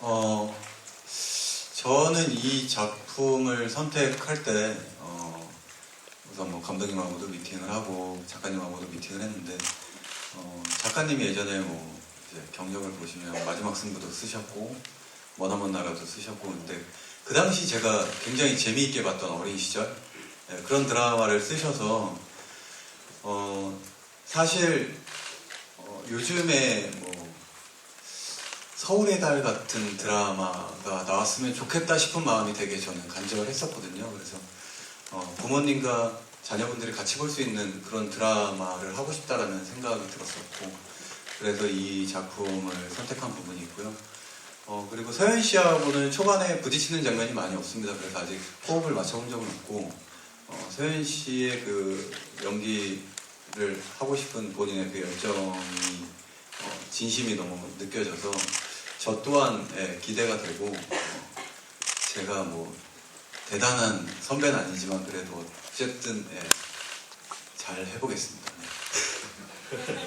어, 저는 이 작품을 선택할 때 어, 우선 뭐 감독님하고도 미팅을 하고 작가님하고도 미팅을 했는데 어, 작가님이 예전에 뭐 경력을 보시면 마지막 승부도 쓰셨고 머나먼 나라도 쓰셨고 근데 그 당시 제가 굉장히 재미있게 봤던 어린 시절 예, 그런 드라마를 쓰셔서 어, 사실 어, 요즘에 뭐 서울의 달 같은 드라마가 나왔으면 좋겠다 싶은 마음이 되게 저는 간절을 했었거든요. 그래서 어, 부모님과 자녀분들이 같이 볼 수 있는 그런 드라마를 하고 싶다라는 생각이 들었었고 그래서 이 작품을 선택한 부분이 있고요. 어, 그리고 서현 씨하고는 초반에 부딪히는 장면이 많이 없습니다. 그래서 아직 호흡을 맞춰본 적은 없고 어, 서현 씨의 그 연기를 하고 싶은 본인의 그 열정이 어, 진심이 너무 느껴져서 저 또한 예, 기대가 되고 어, 제가 뭐 대단한 선배는 아니지만 그래도 어쨌든 예, 잘 해보겠습니다. 네.